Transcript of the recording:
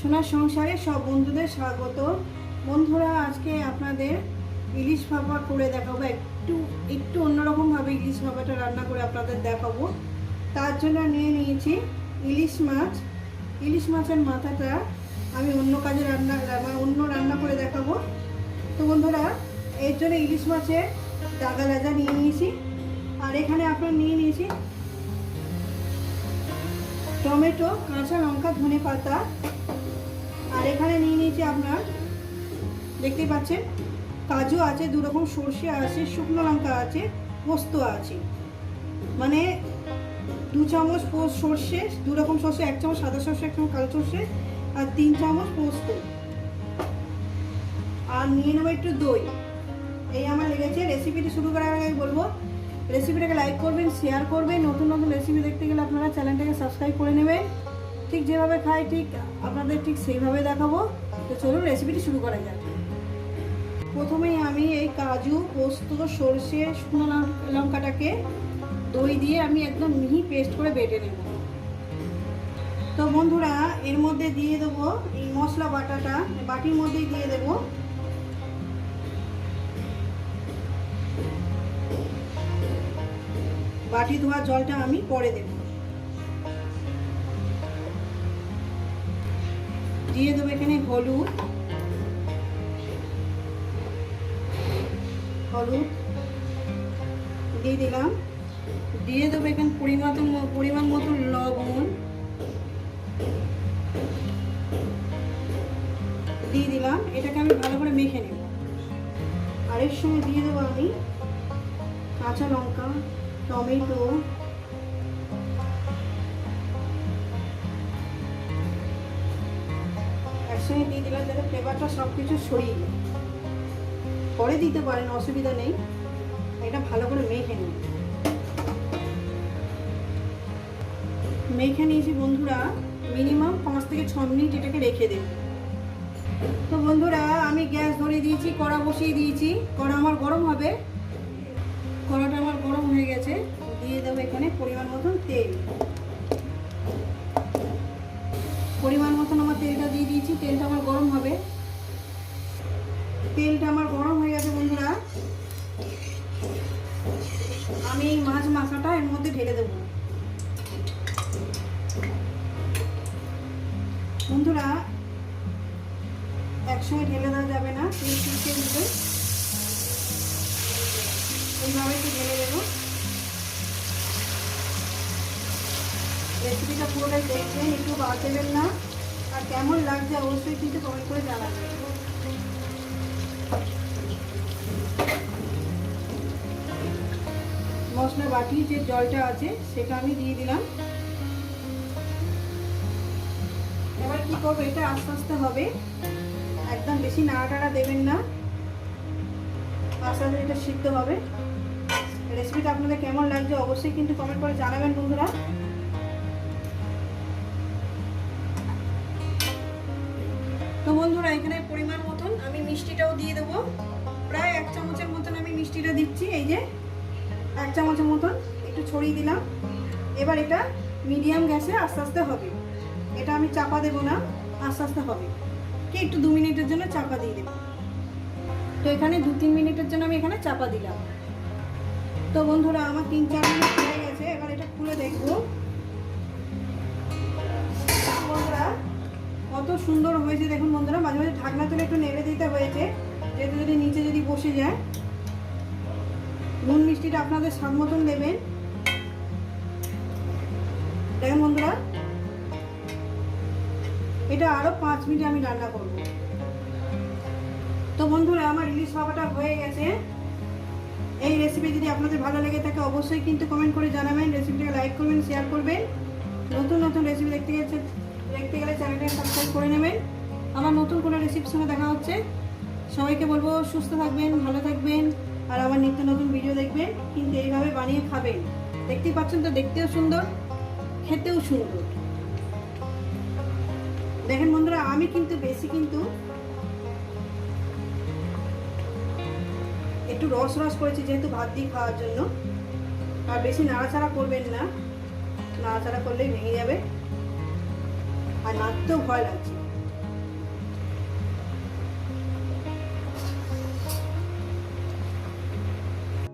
সোনার সংসারে সব বন্ধুদের স্বাগত। বন্ধুরা, আজকে আপনাদের ইলিশ ভাপা করে দেখাবো। একটু একটু অন্যরকমভাবে ইলিশ ভাপাটা রান্না করে আপনাদের দেখাবো। তার জন্য নিয়ে নিয়েছি ইলিশ মাছ। ইলিশ মাছের মাথাটা আমি অন্য কাজে রান্না অন্য রান্না করে দেখাবো। তো বন্ধুরা, এর জন্য ইলিশ মাছের দাগা লাজা নিয়ে নিয়েছি। আর এখানে আপনার নিয়ে নিয়েছি টমেটো, কাঁচা লঙ্কা, ধনে পাতা। আর এখানে নিয়ে নিয়েছি আপনার, দেখতেই পাচ্ছেন, কাজু আছে দু রকম সর্ষে আছে, শুকনো লঙ্কা আছে, পোস্ত আছে। মানে দু চামচ পোস্ত সর্ষে দু রকম সর্ষে, এক চামচ সাদা সর্ষে, এক চামচ কালো সর্ষে, আর তিন চামচ পোস্ত। আর নিয়ে নেব একটু দই। এই আমার লেগেছে রেসিপিটি শুরু করার আগে বলব রেসিপিটাকে লাইক করবেন, শেয়ার করবেন। নতুন নতুন রেসিপি দেখতে গেলে আপনারা চ্যানেলটাকে সাবস্ক্রাইব করে নেবেন। ঠিক যেভাবে খাই, ঠিক আপনাদের ঠিক সেইভাবে দেখাবো। তো চলুন রেসিপিটি শুরু করা যাক। প্রথমেই আমি এই কাজু, পোস্ত, সর্ষে, শুকনো লঙ্কাটাকে দই দিয়ে আমি একদম মিহি পেস্ট করে বেটে নেব। তো বন্ধুরা, এর মধ্যে দিয়ে দেবো এই মশলা বাটাটা, বাটির মধ্যেই দিয়ে দেবো। বাটি ধোয়া জলটা আমি পরে দেব। দিয়ে দেবো এখানে হলুদ। হলুদ দিয়ে দিলাম। দিয়ে দেবো এখানে পরিমাণ পরিমাণ মতো লবণ। দিয়ে দিলাম, এটাকে আমি ভালো করে মেখে নেব। আর এর সঙ্গে দিয়ে দেবো আমি কাঁচা লঙ্কা। টমেটো একসঙ্গে দিয়ে দিলাম যাতে ফ্লেভারটা সব কিছু ছড়িয়ে যায় পরে দিতে পারেন অসুবিধা নেই এটা ভালো করে মেখে নিন মেখে নিয়েছি বন্ধুরা মিনিমাম পাঁচ থেকে ছ মিনিট এটাকে রেখে দেব তো বন্ধুরা আমি গ্যাস ধরিয়ে দিয়েছি কড়া বসিয়ে দিয়েছি কড়া আমার গরম হবে কড়াটা আমার গরম হয়ে গেছে। দিয়ে দেবো এখানে পরিমাণ মতন তেল। পরিমাণ মতন আমার তেলটা দিয়ে দিয়েছি, তেলটা আমার গরম হবে। তেলটা আমার গরম হয়ে গেছে বন্ধুরা। আমি এই মাছ মাখাটা এর মধ্যে ঢেলে দেবো। বন্ধুরা একসঙ্গে ঢেলে দেওয়া যাবে না, তেল দিতে। এইভাবে একটু ঢেলে দেবো। রেসিপিটা পুরোটাই দেখবেন, একটু বাদ দেবেন না। আর কেমন লাগছে অবশ্যই কিন্তু কমেন্ট করে জানাবেন। মশলা বাটি যে জলটা আছে, সেটা আমি দিয়ে দিলাম। এবার কি করব, এটা আস্তে আস্তে হবে। একদম বেশি নাড়াটাড়া দেবেন না। আস্তে আস্তে এটা সিদ্ধ হবে। রেসিপিটা আপনাদের কেমন লাগছে অবশ্যই কিন্তু কমেন্ট করে জানাবেন বন্ধুরা। তো বন্ধুরা, এখানে পরিমাণ মতন আমি মিষ্টিটাও দিয়ে দেবো। প্রায় এক চামচের মতন আমি মিষ্টিটা দিচ্ছি, এই যে এক চামচের মতন একটু ছড়িয়ে দিলাম। এবার এটা মিডিয়াম গ্যাসে আস্তে আস্তে হবে। এটা আমি চাপা দেবো না, আস্তে আস্তে হবে। কি, একটু দু মিনিটের জন্য চাপা দিয়ে দেবো। তো এখানে দু তিন মিনিটের জন্য আমি এখানে চাপা দিলাম। তো বন্ধুরা, আমার তিন চার মিনিট হয়ে গেছে, এবার এটা খুলে দেখব। বন্ধুরা, কত সুন্দর হয়েছে, দেখুন বন্ধুরা, মাঝে মাঝে ঢাকনা তুলে একটু নেড়ে দিতে হয়েছে, যেহেতু যদি নিচে যদি বসে যায়। নুন মিষ্টিটা আপনাদের স্বাদ মতন দেবেন। দেখেন বন্ধুরা, এটা আরও পাঁচ মিনিট আমি রান্না করব। তো বন্ধুরা, আমার ইলিশ এই রেসিপি যদি আপনাদের ভালো লেগে থাকে, অবশ্যই কিন্তু কমেন্ট করে জানাবেন। রেসিপিটাকে লাইক করবেন শেয়ার করবেন। নতুন নতুন রেসিপি দেখতে গেছে দেখতে গেলে চ্যানেলটাকে সাবস্ক্রাইব করে নেবেন। আমার নতুন কোনো রেসিপির সঙ্গে দেখা হচ্ছে। সবাইকে বলব, সুস্থ থাকবেন, ভালো থাকবেন। আর আমার নিত্য নতুন ভিডিও দেখবেন। কিন্তু এইভাবে বানিয়ে খাবেন। দেখতেই পাচ্ছেন তো, দেখতেও সুন্দর, খেতেও সুন্দর। দেখেন বন্ধুরা, আমি কিন্তু বেশি কিন্তু একটু রস রস করেছি যেহেতু ভাত দিয়ে খাওয়ার জন্য। আর বেশি নাড়াচাড়া করবেন না। নাড়াচাড়া করলেই ভেঙে যাবে। আর নাড়তেও ভয় লাগছে।